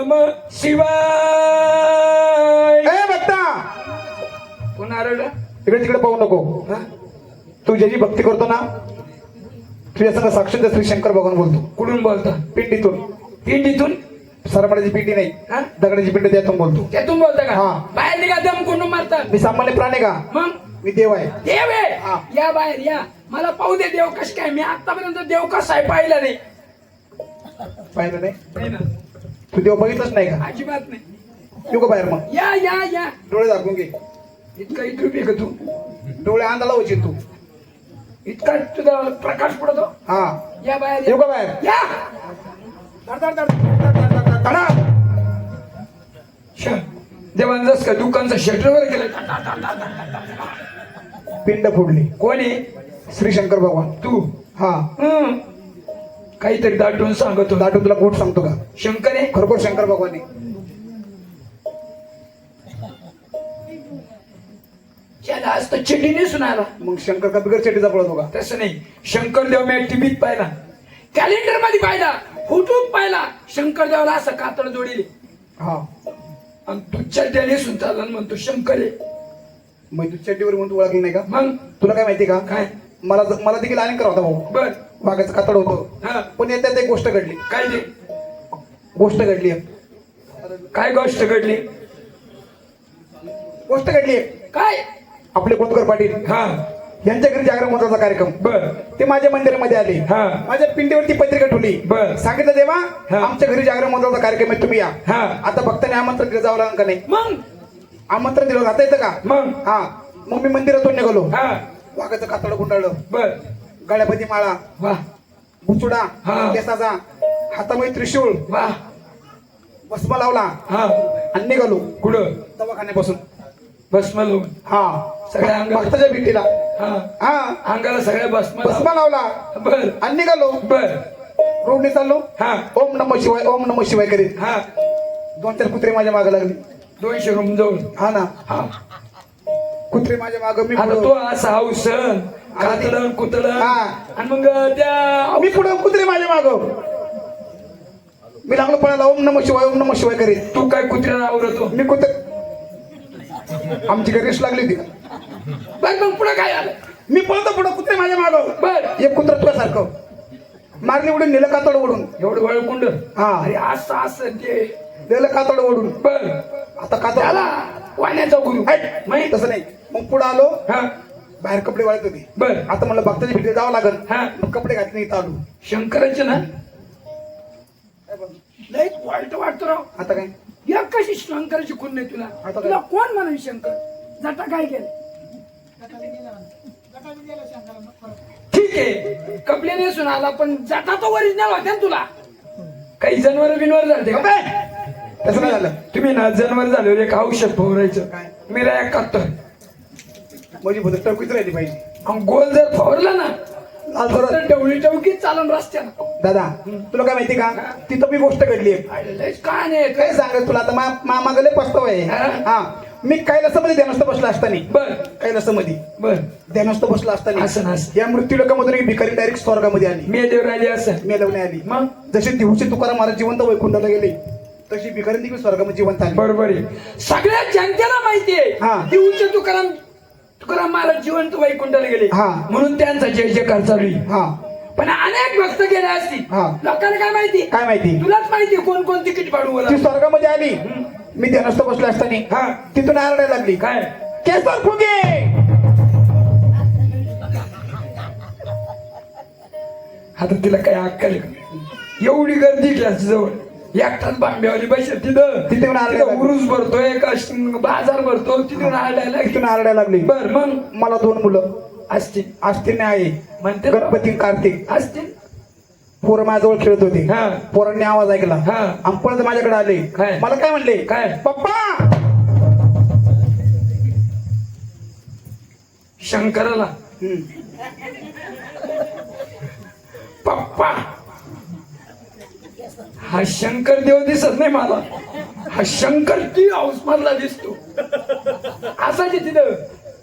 नम शिवाय. ए इकडे तिकडे पाहू नको. हा? तू ज्याची भक्ती करतो ना तुझ्या संग साक्षात श्री शंकर भगवान बोलतो. कुठून बोलता? पिंडीतून. पिंडीतून? सरपणाची पिंडी नाही हा? दगडाची पिंडी त्यातून बोलतो. त्यातून बोलता का? हा. बाहेर निघा दम कोण मारतात? मी सामान्य प्राणी का? मग? मी देव आहे. देव आहे? हा. या बाहेर या. मला पाहू दे देव कस काय. मी आतापर्यंत देव कसा आहे पाहिला नाही. पाहिलं नाही? नाही ना. तू देव बघितलंच नाही का अजिबात नाही येऊ का बाहेर मग या या या डोळे दाखवून घे इतका इथून का तू डोळे अंधाला होची तू इतका तुझा प्रकाश पडतो हा या बाहेर येऊ. का बाहेर या धड, धड, धड, धड, धड, धड, धड, धड. देवान जस का दुकानचा शटर वर केलं पिंड फोडली कोण श्री शंकर भगवान तू हा हं. काहीतरी दाटून सांगतो. दाटून तुला गोट सांगतो का? शंकर आहे खरोखर शंकर भगवान आज तर चिठी नेसून आला मग शंकर का बिगर चेटीचा पळतो का? तसं नाही. शंकर देव मी टीव्हीत पाहिला. कॅलेंडरमध्ये पाहिला. फोटोत पाहिला. शंकर देवाला असं कातड जोडीले. हा. आणि तू चड्ड्या नेसून चालला आणि म्हणतो शंकर. मग तू चड्डीवर म्हणून ओळखलं नाही का? मग? तुला काय माहिती का? काय? मला मला देखील अनेक होता भाऊ. बर. वाघाचं कातड होतं. हा. पण येत्यात एक गोष्ट घडली. काय ते? गोष्ट घडली. काय गोष्ट घडली? गोष्ट घडली. काय? आपले कोतकर पाटील. हा. यांच्या घरी जागरण महत्त्वाचा कार्यक्रम. बर. ते माझ्या मंदिरामध्ये आले. हा. माझ्या पिंडीवरती पत्रिका ठेवली. बर. सांगितलं देवा हा. आमच्या घरी जागरण महत्त्वाचा कार्यक्रम आहे तुम्ही या. हा. आता भक्ताने आमंत्रण दिलं जावं लागलं का नाही? मग? आमंत्रण दिलं जाता येतं का? मग? हा. मग मी मंदिरातून निघालो. हा. वाघाचं कातड गुंडाळलं. बर. गळ्यामध्ये माळा. वा. बुचुडा हा. केसाचा. हातामध्ये त्रिशूळ. वा. भस्म लावला. हा. आणि निघालो. कुठं? दवाखान्यापासून. भस्म लावून हा. सगळ्या अंगात- भक्ताच्या भीतीला हा. हा. अंगाला सगळ्या भस्म भस्म. लावला. बर. आणि निघालो. बर. रोडने चाललो. हा. ओम नम शिवाय ओम नम शिवाय करीत. हा. दोन चार कुत्रे माझ्या मागे लागले. दोनशे रूम जाऊन हा ना. हा. कुत्रे माझ्या मागे मी आता पुढं. तो असा औषण कातलं कुतलं. हा. आणि मग त्या मी पुढे कुत्रे माझ्या माग. मी लागलो पळायला ओम नम शिवाय ओम नम शिवाय करीत तू काय कुत्र्याला आवडतो मी कुत्रे आमची घरी लागली होती बर मग पुढे काय आलं मी पळतो पुढे कुत्रे माझ्या माग. बर. एक कुत्र तुझ्यासारखं. मारली उडून नेलं कातड ओढून. एवढं वेळ कुंड? हा. अरे असं असं ते. नेलं कातड ओढून. बर. आता कातड त्याला वाण्याचा गुरु. हट. तसं नाही. मग पुढे आलो. हा. बाहेर कपडे वाळत होते. बर. आता म्हणलं भक्ताची भेटी जावं लागल. हा. मग कपडे घातले इथं आलो. शंकराचे ना? लय वाईट वाटतो राव. आता काय? या कशी शंकराची खून नाही तुला? आता तुला? कोण म्हणून शंकर? जटा काय केलं? ठीक आहे. कपडे नेसून आला पण जटा तो ओरिजिनल होत्या ना तुला. काही जनावर बिनवर झाले का? तसं नाही झालं. तुम्ही ना जनावर झाले एक औषध फवारायचं काय? मी राया काढतो माझी भूत टवकीच राहिली पाहिजे. आणि गोल जर फवारला ना लाल थोडं- तर डवळी टवकीत चालन रस्त्यानं. दादा तुला काय माहिती का? तिथं मी गोष्ट घडली आहे. अरे लयच काय नाही काय सांगत तुला? आता मा- मा मागले पस्तव आहे. हा? हा. मी कैलासामध्ये ध्यानस्थ बसला असताना. बर. कैलासामध्ये. बर. ध्यानस्थ बसला असताना. असं ना असं. या मृत्यू लोकांमधून एक भिकारी डायरेक्ट स्वर्गामध्ये आली. मी देव राहिली असं. मेलवणे आली. मग? जशी दिवशी तुकाराम महाराज जिवंत वैकुंठाला गेले तशी भिकारी देखील स्वर्गामध्ये जिवंत आली. बरोबर आहे. सगळ्या जनतेला माहितीये हा. दिवचे तुकाराम तुकाराम महाराज जिवंत वैकुंठाला गेले. हा. म्हणून त्यांचा जय जयकार चालू आहे. हा. पण अनेक भक्त गेले असतील. हा. लोकांना काय माहिती? काय माहिती? तुलाच माहिती कोण कोण तिकीट पाडू बोला ती स्वर्गामध्ये आली. मी ध्यानस्थ बसला असताना. हा. तिथून आरडायला लागली. काय? केसर फुगे! आता तिला काय अक्कल आहे? का? एवढी गर्दी क्लास जवळ. एकटाच बांब्यावाली बस तिथं. तिथे येऊन आरडायला तिथं उरूस भरतोय का बाजार भरतो तिथून आरडायला तिथून आरडायला लागली. बर मग? मला दोन मुलं. असतील. आस्तीने आहे म्हणते गणपती कार्तिक. असतील. पोरं माझ्याजवळ खेळत होते. हा. पोरांनी आवाज ऐकला. हा. आणि पळत माझ्याकडे आले. काय? मला काय म्हणले? काय? पप्पा! शंकराला. हम्म. पप्पा! हा शंकर देव दिसत नाही मला. हा शंकर ती हाऊस मधला दिसतो. असायचे तिथं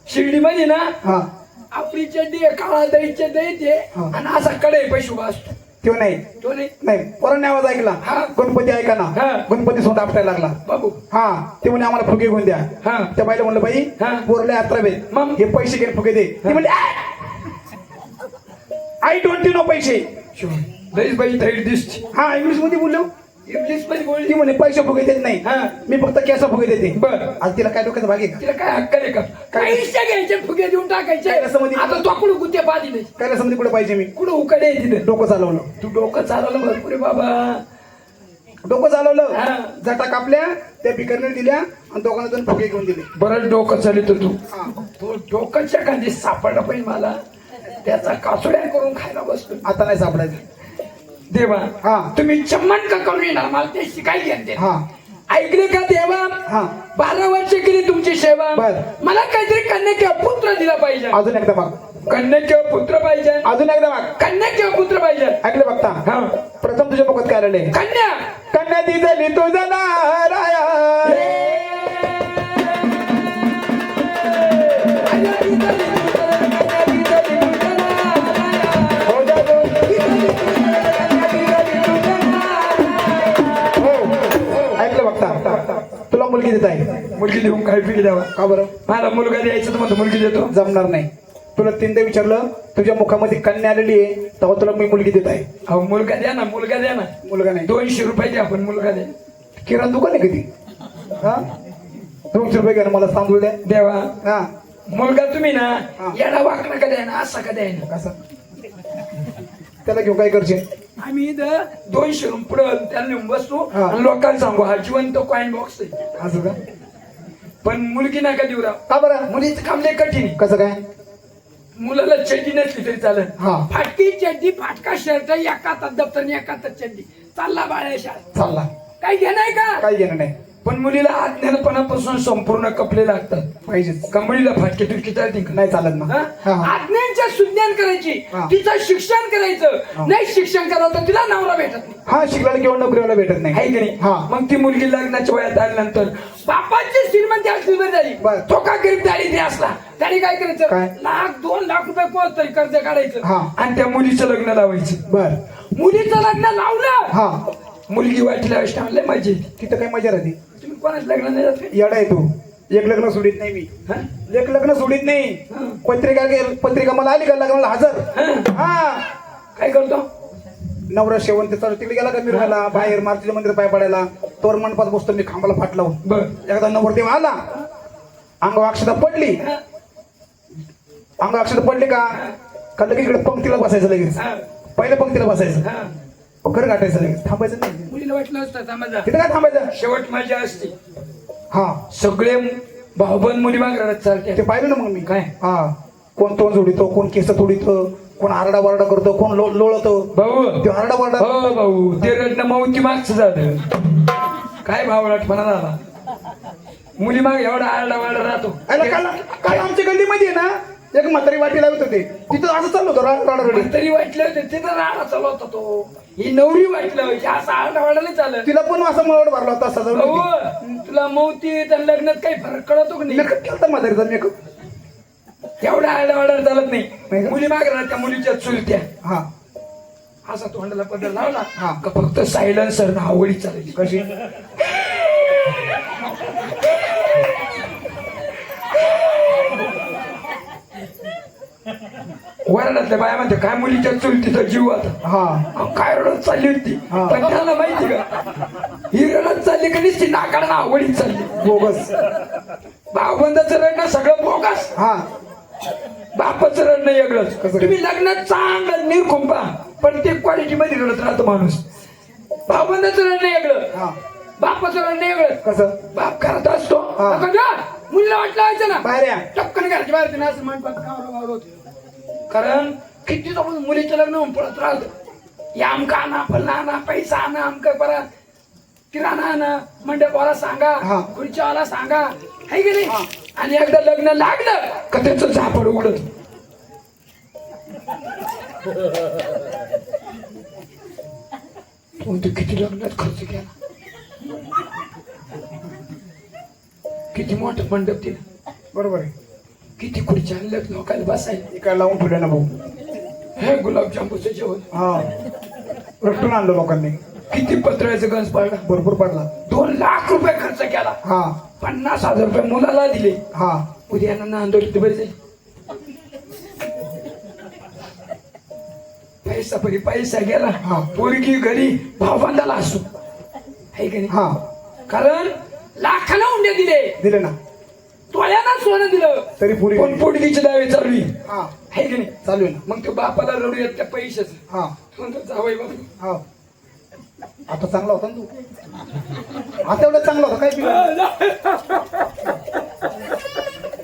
शिर्डी मध्ये ना हा. आपली चड्डी काळा दहीचे दही हा. आणि असा कडे पैसे असतो. तो नाही. तो नाही. नाही पोरांनी आवाज ऐकला. हा. गणपती ऐका ना हा. गणपती सोंड आपटायला लागला. बाबू. हा ते म्हणे आम्हाला फुगे घेऊन द्या. हा. त्या बाईला म्हणलं बाई हा. पोरले यात्रा बे मग? हे पैसे घे फुगे दे. ती म्हणली आय डोंट नो पैसे. लईच बाई दिसते हा इंग्लिशमध्ये बोललो? इंग्लिशमध्ये ती बोलली म्हणे पैसे फुगे देत नाही. हा. मी फक्त केसा फुगे देते बर. आज तिला काय डोक्याचा भाग आहे तिला काय हक्क नाही का? पैसे घ्यायचे फुगे देऊन टाकायचे. काय रसमध्ये- आता तो कुठं गुत्ते पादी नाही काय समजे कुठे पाहिजे मी? कुठं उकडे आहे तिथे? डोकं चालवलं. तू डोकं चालवलं भरपूर आहे बाबा. डोकं चालवलं. जटा कापल्या त्या भिकारीने दिल्या आणि दोघांना दोन फुगे घेऊन दिले. बरंच डोकं चालित तू. हा. तो डोकंच्या खाली सापडला पाहिजे मला. त्याचा कासोड्या करून खायला बसतो. आता नाही सापडायचं. देवा हा. तुम्ही चम्मन का करून येणार? मला ते शिकायला हा. ऐकले का देवा? हा. बारा वर्ष केली तुमची सेवा. बर. मला काहीतरी कन्या किंवा पुत्र दिला पाहिजे. अजून एकदा बघ. कन्या किंवा पुत्र पाहिजे. अजून एकदा बघ. कन्या किंवा पुत्र पाहिजे. ऐकलं बघता? हा. प्रथम तुझ्या मुखात काय आलेले कन्या. कन्या दिसली तुझा नाराया हो. मुलगी देऊन काय पिकी द्यावा का बरं? मला मुलगा द्यायचा तर म्हणतो मुलगी देतो. जमणार नाही. तुला तीनदा विचारलं तुझ्या मुखामध्ये कन्या आलेली आहे तेव्हा तुला मी मुलगी देत आहे. अहो मुलगा द्या ना मुलगा द्या ना. मुलगा नाही. दोनशे रुपये द्या पण मुलगा द्या. किराणा दुकान आहे कधी हा? दोनशे रुपये घ्या ना मला तांदूळ द्या. देवा. हा. मुलगा तुम्ही ना हा. येडा वाकडा का द्या ना असा का द्या ना कसं? त्याला घेऊ काय करशील? आम्ही इथं दोनशे रुपये पुढं त्याला नेऊन बसतो. हा. आणि लोकांना सांगू हा जिवंत कॉइन बॉक्स आहे. असं का? पण मुलगी नका देऊ राव का बरं? मुलीचं काम लय कठीण आहे. कसं काय? मुलाला चड्डी नसली तरी चालत हा. फाटकी चड्डी फाटका शर्ट एका हातात दप्तर आणि एका हातात चड्डी. चालला बाळ्या शाळेत. चालला. काही घेणार का? काही घेणं नाही. पण मुलीला अज्ञानपणापासून संपूर्ण कपडे लागतात. पाहिजेच. कंबळीला फाटके तुटके चालते का? नाही चालत ना. हा? हा, हा. आज्ञांच्या सुज्ञान करायची. हा. तिचं शिक्षण करायचं. नाही शिक्षण करावं तर तिला नवरा भेटत नाही. हा शिकलेला किंवा नोकरीवाला भेटत आहे नाही की नाही? हा. मग ती मुलगी लग्नाच्या वयात आल्यानंतर बापाची श्रीमंती असली बरी झाली. बर. तो का गरीब दारी ते असला? त्याने काय करायचं? काय? लाख दोन लाख रुपये कोण तरी कर्ज काढायचं. हा. आणि त्या मुलीचं लग्न लावायचं. बर. मुलीचं लग्न लावलं. हा. मुलगी वाटल्या टाइमला मजा येते. तिथं काही मजा राहते? तुम्ही कोणाच लग्न नाही जात? येडा आहे तू. एक लग्न सोडित नाही मी. हा? एक लग्न सोडित नाही. पत्रिका गे- पत्रिका मला आली का लग्नाला हजर? हा? हा. काय करतो? नवरा शेवंत चालू तिकडे गेला का मिरवायला बाहेर मारुतीच्या मंदिर पाय पडायला. तोर मंडपात बसतो मी खांबाला फाट लावून. बर. एकदा नवरदेव आला. अंग अक्षता पडली. हा? अंग अक्षता पडली का? का लगेच इकडे पंक्तीला बसायचं लगेच? हा? पहिल्या पंक्तीला बसायचं. हा? घर गाठायचं लगेच थांबायचं नाही. मुलीला वाटलं असतं समजा तिथं काय थांबायचं? शेवट मजा असते हा. सगळे भाऊबंद मुली मागणार चालते. ते पाहिलं ना मग मी. काय? हा. कोण तोंड जोडितो कोण केस तोडितो कोण आरडा वरडा करतो कोण लो- लोळतो. भाऊ. ते आरडा वरडा हो भाऊ. ते रडणं माऊची मागचं झालं. काय भावलाटपणा झाला? मुली माग एवढा आरडा वारडा राहतो. अरे काल काल आमच्या गल्लीमध्ये ना एक म्हातारी वाटी लावत होते. तिथं असं चाललं होतं रा- राडारडी तरी वाटलं होतं तिथं राडा चालू होता तो. ही नवरी वाटलं होती असं आरडा वारडा नाही चालत तिला पण असं मळवट भरला होता सजवलं भाऊ तुला मौती त्या लग्नात काही फरक कळतो की नाही? मेकअप केला म्हातारीचा मेकअप एवढा आरडा वारडा चालत नाही. नाही का? मुली माग राहत्या मुलीच्या चुलत्या. हा. असा तोंडाला पदर लावला हा. का फक्त सायलन्सर ना आवडी चालायची. कशी? वराडातल्या बाया म्हणते काय मुलीच्या चुलतीचा जीव आता? हा. अहो, काय रडत चालली होती? हा. पण त्याला माहिती का ही रडत चालली का नुसती नाकाला आवडीत चालली. बोगस. भावबंदाचं रडणं सगळं बोगस. हा. बापाचं रडणं वेगळंच. कसं? तुम्ही लग्नात चांगलं निरखुंपा प्रत्येक क्वालिटी मध्ये रडत राहतो माणूस. भावबंदाचं रडणं वेगळं. हा. बापाचं रडणं वेगळं. कसं? बाप करत असतो. हा. नका जा. मुलीला वाटलं व्हायचं ना. बाहेर या. टपकन घराच्या बाहेर ते असं होतं. कारण किती आपण मुलीचं लग्न पळत राहतो या आमका आणा फलना आणा पैसा आणा आमका परत किराणा आणा मंडपवाला सांगा. खुर्च्यावाला सांगा. है की नाही? आणि एकदा लग्न लागलं का त्याचं झापड उघडत. तू किती लग्नात खर्च केला. किती मोठं मंडप दिलं. बरोबर आहे. किती खुर्च्या आणल्यात लोकांना बसायला? काय लावून ठेवलं ना भाऊ. हे गुलाबजामुनचं जेवण. हा. रट्टून आणलं लोकांनी. किती पत्र्याचं गंज पडला? भरपूर पडला. दोन लाख रुपये खर्च केला. हा. पन्नास हजार रुपये मुलाला दिले. हा. उद्या बरे जाईल. पैसा परी पैसा गेला. हा. पोरगी घरी भावबंदाला असू आहे का नाही? हा. कारण लाखाला उंडे दिले. दिले ना. तोळ्याना सोनं दिलं. तरी पुरी पण पोटगीची दावे चालू आहे हा. है की नाही? चालू आहे ना. मग तो बापाला रडू येत त्या पैशाच. हा. जावई बाबू. हा. आता चांगला होता ना तू? आता एवढा चांगला होता काय पिला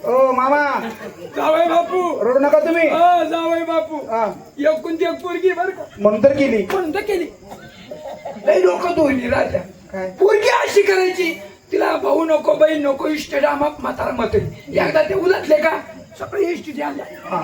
ओ मामा. जावई बापू. रडू नका तुम्ही. अ, जावई बापू. हा. एकूण ती एक पोरगी बरं का. म्हणून तर केली. कोणतं केली. लई लोक दोन्ही राहत्या काय? पोरगी अशी करायची तिला भाऊ नको बहीण नको इष्ट मग म्हातारा मत. एकदा ते उलटले का सगळे इष्ट हा.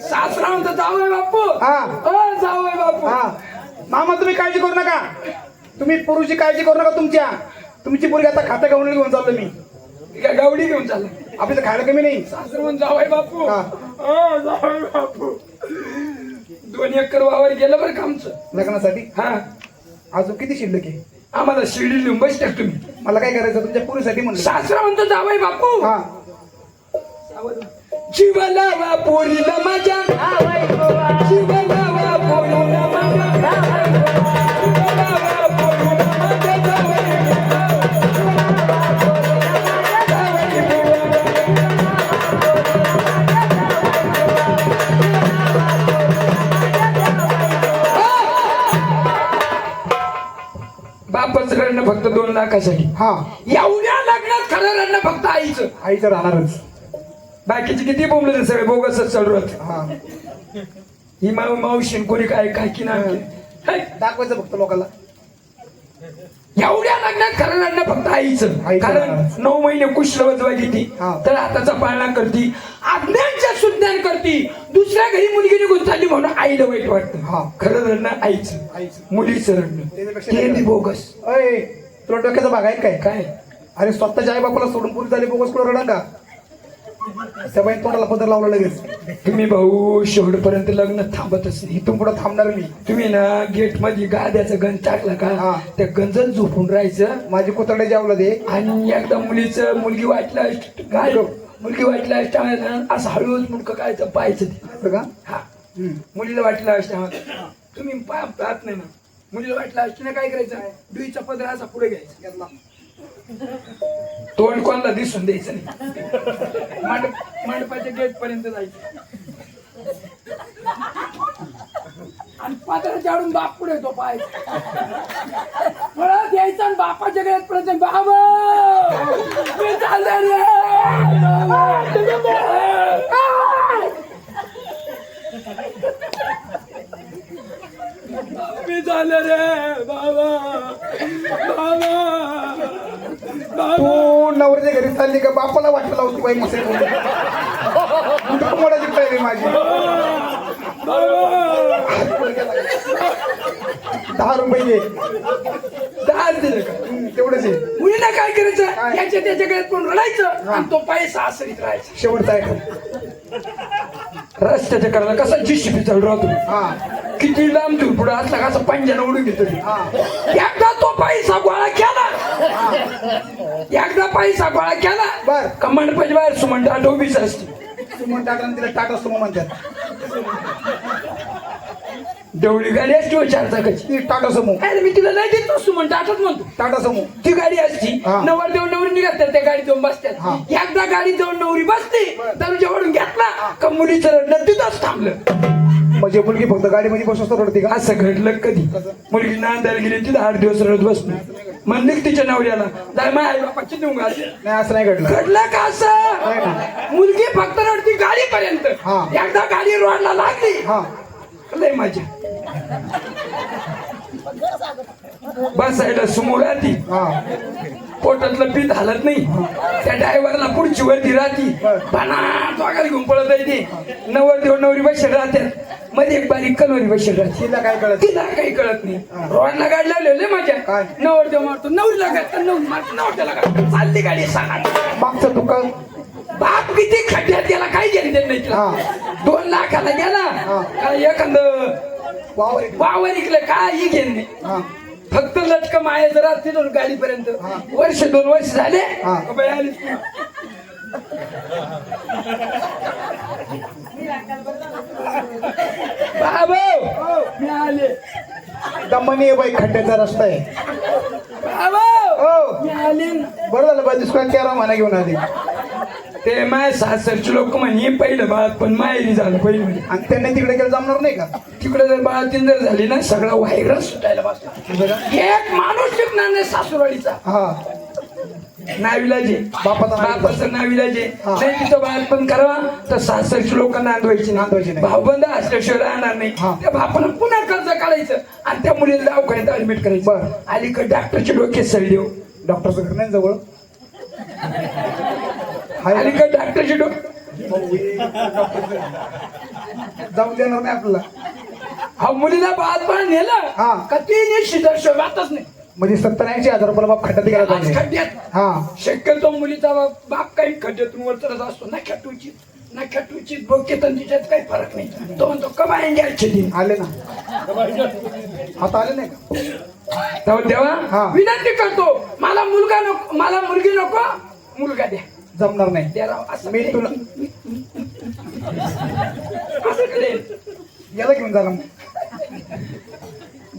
सासरा म्हणतो जावय बापू. हा. अ, जावय बापू. हा. मामा तुम्ही काळजी करू नका. तुम्ही पुरुषची काळजी करू नका तुमच्या. तुमची पोरगी आता खातं घेऊन घेऊन चाललो मी. गावडी घेऊन चालला. आपलं तर खायला कमी नाही. सासर म्हणून जावय बापू. हा. अ, जावई बापू. दोन एकर वावर गेलं बरं का आमचं. लग्नासाठी? हा. अजून किती शिल्लक आहे? आम्हाला शिर्डी बस टाक तुम्ही. मला काय करायचं तुमच्या पुरीसाठी म्हणलं. सासरा म्हणतो जावय बापू. हा. जीवाला वा पोरीला माझ्या. जीवाला लाखासाठी हा. एवढ्या लग्नात खरं रडणं फक्त आईचं. आईचं राहणारच. बाकीचे किती बोंबले सगळे? बोगसच चालू राहत हा. ही माऊ मावशी कोणी काय काय की नाही दाखवायचं फक्त लोकांना. एवढ्या लग्नात खरं लग्न फक्त आईचं. आईचं कारण. नऊ महिने कुशल वजवा घेती हा. तर हाताचा पाळणा करती. आज्ञांच्या सुज्ञान करती. दुसऱ्या घरी मुलगी निघून चालली म्हणून आईला वाईट हा. वाटतं खरं रडणं आईचं. आईचं. मुलीचं रडणं. त्याच्यापेक्षा ते बी बोगस. अय. तुला डोक्याचा भाग आहे काय? काय? अरे स्वतःच्या आई बापाला सोडून पुरी झाली बोगस कुठं रडा का त्या बाई तोंडाला पदर लावला लगेच. तुम्ही भाऊ शेवटपर्यंत लग्न थांबतच नाही. इथून पुढे थांबणार मी. तुम्ही ना गेटमध्ये गाद्याचं गंज टाकला का? हा. त्या गंजत झोपून राहायचं. माझी कुतरडे जेवलं दे आणि एकदा मुलीचं मुलगी वाटला काय? मुलगी वाटला असं हळूच मुडकं काय पाहायचं ते. असं का? हा. हम्म. मुलीला वाटलं असतं तुम्ही पा- पाहत नाही ना मुलीला वाटलं असतं ना काय करायचं? दुईचा पदर असा पुढे घ्यायचा. तोंड कोणाला दिसून द्यायचं नाही. मंडप मंडपाच्या गेट पर्यंत जायचं. आणि पदर जाडून बाप पुढे तो पाहायचा परत यायचा आणि बापाच्या गेट पर्यंत बाबा मी चाललो रे मी झालं रे बाबा बाबा तू नवऱ्याच्या घरी चालली का बापाला वाटलं लावती बाई मसे मोडाची पाहिजे माझी? दहा रुपये दे. दहाच दिलं का तेवढंच आहे. मुलीला काय करायचं? याच्या त्याच्याकडे पण रडायचं? आणि तो पैसा आसरीत राहायचा. शेवटचा आहे रस्त्याच्या करायला कसा जीसीपी चालू राहतो? हा. किती लांब दूर पुढे असला कसा पंजानं उडून घेतो एकदा तो पैसा गोळा केला. एकदा पैसा गोळा केला. बर. का मंडपाच्या बाहेर सुमंत उभीच असते. सुमन टाटा तिला टाटा सुमो म्हणतात. देवळी गाडी असते हो चार चाकाची. ती टाटा समो अरे मी तिला नाही देतो सुमंत आठच म्हणतो. टाटा समो ती गाडी असती. नवर देऊन नवरी निघतात त्या गाडी जाऊन. बसतात एकदा गाडी जाऊन नवरी बसते दरवाजा वळून घेतला. का मुलीचं रडणं तिथंच थांबलं. म्हणजे मुलगी फक्त गाडीमध्ये बसवतो रडते का? असं घडलं कधी? मुलगी नांदायला गेली तिथं आठ दिवस रडत बसली. म्हणली की तिच्या नवऱ्याला. जाय माझ्या आई बापाची देऊ घाल. नाही असं नाही घडलं. घडलं का असं. मुलगी फक्त रडती गाडीपर्यंत. हा. एकदा गाडी रोडला लागली. हा. लय मजा. बसायला समोर राहती हा. पोटातलं पीठ हालत नाही. त्या ड्रायव्हरला पुढची वरती राहती. पाना घेऊन पळत आहे ते नवर देव नवरी बसले कलोरी बसेल राहते तिला काय कळत तिला काही कळत नाही. रोडला गाडी लावलेली माझ्या काय? नवर देव मारतो नवरीला गाडतो नवरी मारतो नवर त्याला गाडतो चालली गाडी सांगा मागचं कळ बाप किती खड्ड्यात गेला काही घेणं देणं नाही हा. दोन लाखाला गेला हा. काय एखादं वावर आहे. वावर इकलं काही घेणं नाही हा फक्त लटक माया जरा तिथून गाडीपर्यंत हा. वर्ष दोन वर्ष झाले हा. का बाई आलीच नाही. बाबा! मी आले दमनी आहे बाई खड्ड्याचा रस्ता आहे. बाबा! हो. आले. बरं झालं बाई दुष्काळ तेरा म्हणा घेऊन आली. ते माय सासरचे लोक म्हणे पहिलं बाळात पण माहेरी झालं पहिलं म्हणे. आणि त्यांनी तिकडे गेलं जमणार नाही का? तिकडे जर बाळातीन जर झाली ना सगळा व्हायरस सुटायला बसला. एक माणूस टिकणार नाही सासूरवाडीचा हा. नाविलाजे बापाचा नाविलाज. बापाचं नाविलाजे. नाही तिथं बाळ पण करावा तर सासरची लोक नांदवायची नांदवायची नाही. भाऊबंद असल्याशिवाय राहणार नाही हा. त्या बापानं पुन्हा कर्ज काढायचं आणि त्या मुलीला दवाखान्यात ऍडमिट करायचं बरं. अलीकडे डॉक्टरचे डोके सळले डॉक्टरचं घर नाही जवळ अलीकडे डॉक्टरचे डोके जाऊन देणार नाही आपल्याला हा मुलीला बाळपण नेलं. का ती निश्चित वाटच नाही म्हणजे सत्तर ऐंशी हजार रुपयाला बाप खड्ड्यात गेला आज पाहिजे खड्ड्यात? हा. शक्यतो मुलीचा बाप बाप काही खड्ड्यातून वरतरच असतो. ना खेटूची ना खेटूची बोकेत आणि तिच्यात काही फरक नाही. तो म्हणतो कमायंगे अच्छे दिन आले ना. आता आले नाही का? तेव्हा हा. विनंती करतो मला मुलगा नको मला मुलगी नको मुलगा द्या. जमणार नाही. द्या राव असं मी तुला असं करेल याला घेऊन झाला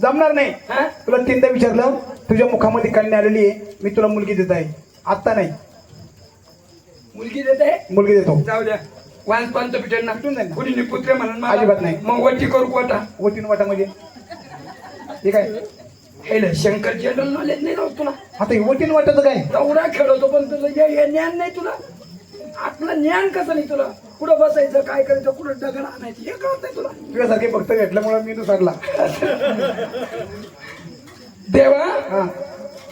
जमणार नाही. हा? तुला तीनदा विचारलं तुझ्या मुखामध्ये कन्या आलेली आहे मी तुला मुलगी देत आहे. आत्ता नाही. मुलगी देते मुलगी देतो. जाऊ द्या. वांस कुठून जाईल? कुणी पुत्र म्हणून मला. अजिबात नाही. मग वटी करू कोटा? वटीन वाटामध्ये ठीक आहे हेल शंकर जनरल नॉलेज नाही राहत तुला. आता हे वटीन वाटाचं काय? तेवढा खेळवतो पण तुझं हे हे ज्ञान नाही तुला. आपलं ज्ञान कसं नाही तुला? कुठं बसायचं काय करायचं कुठं दगड आणायचं हे कळत नाही तुला. तुझ्यासारखे भक्त भेटल्यामुळे मी तू साडला देवा हा.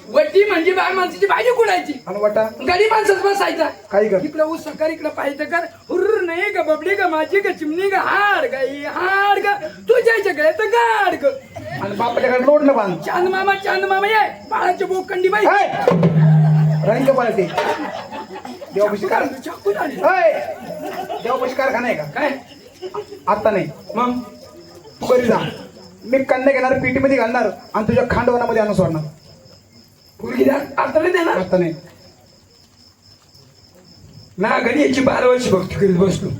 वटी म्हणजे बाय माणसाची भाजी कुडायची आणि वाटा? गडी माणसाच बसायचा. काही कर. इकडं ऊस सकार इकडं पाहिजे कर. हुर्र नाही का बबडी का माझी का चिमणी का हाड ही हाड का तुझ्या गळ्यात गाड ग. आणि बापाच्याकडे लोडलं बांध. चांद मामा चांद मामा ये. बाळाची बोक कंडी बाई का पाहिजे देवापाशी कार. चाकू झाली. अय! देवापाशी कारखाना आहे का? काय? आत्ता नाही. मग? तू घरी जा. मी कन्या घेणार पेटीमध्ये घालणार आणि तुझ्या खांडवनामध्ये आणून सोडणार. मुलगी आता देणार? आत्ता नाही. ना घरी याची बारा वर्ष भक्ती करीत बसलो.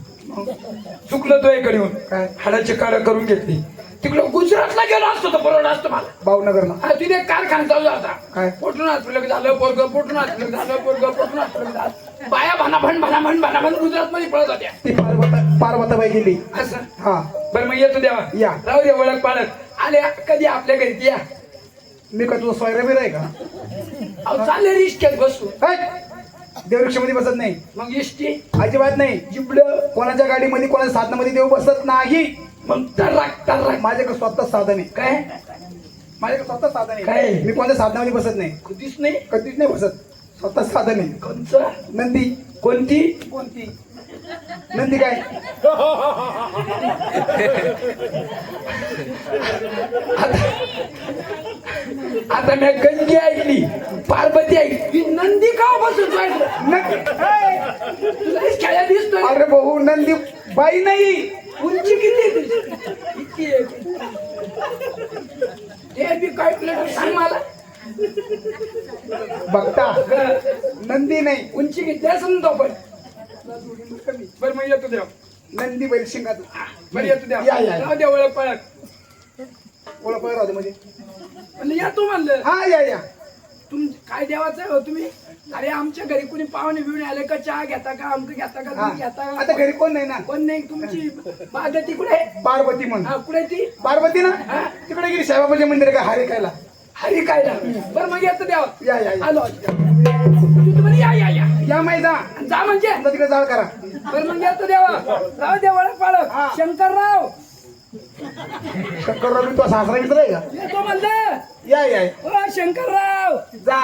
चुकलं तो इकडे येऊन. काय? हाडाची काढा करून घेतली. तिकडं गुजरातला गेलो असतो तर बरोबर असतो मला. भावनगरला. हा, तिथे कारखाना चालू होता. काय? पोटून हातलं झालं पोरग पोटून हातलं झालं पोरग पोटून हातलं झालं. बाया भानाभण भानाभण भानाभण गुजरात मध्ये पळत होत्या. ती पार्वता पार्वताबाई गेली. असं? हा. बरं मग येतो देवा. या. राहू दे ओळख पाळत आले कधी आपल्या घरी? या. मी का तुझा सोयरा बिर आहे का? अहो चालले रिस्क्यात बसू. देवरिक्षामध्ये बसत नाही. मग इष्टी अजिबात नाही. जिबड? कोणाच्या गाडीमध्ये कोणाच्या साधनामध्ये देव बसत नाही. मग टर्राक टर्राक माझ्याकडे स्वतः साधन आहे. काय? माझ्याकडे स्वतः साधन काय? आहे मी कोणत्या साधनामध्ये बसत नाही. कधीच नाही? कधीच नाही बसत. स्वतः साधन आहे. कोणचं? नंदी. कोणती? कोणती? नंदी काय? आता मी गंगी ऐकली. पार्वती ऐकली. ही नंदी का राहिलं? नंदी. अरे भाऊ नंदी बाई नाही. उंची किती? तुझी किती आहे. ते बी सांग मला. बघता. नंदी नाही. उंची किती असं तो पण? बरं मग येतो देव. नंदी बैल शिंगात. बरं येतो देव. या, या. राहू दे ओळख पळत. ओळख राहू दे म्हणजे. या तू म्हणलं. हा या या. तुम काय देवाचं हो तुम्ही? अरे आमच्या घरी कुणी पाहुणे बिवणे आले का चहा घेता का? आमक घेता का. तुम्ही घेता का? आता घरी कोण नाही ना? कोण नाही? तुमची बागती कुठे आहे? पार्वती म्हण हा कुठे आहे ती? पार्वती ना. तिकडे गेली साईबाबाचे मंदिर का? हरे खायला. हरी काय ना बरं मग येतो देवा. या या या. आलो तू म्हणे या या या. या जा जा म्हणजे. तिकडे जाळ करा. बरं मग येतो देवा. राव दे ओळख पाळख. हा. शंकरराव. शंकरराव मी तो सासरा आहे का? येतो म्हणलं. या या. ओ शंकरराव. जा.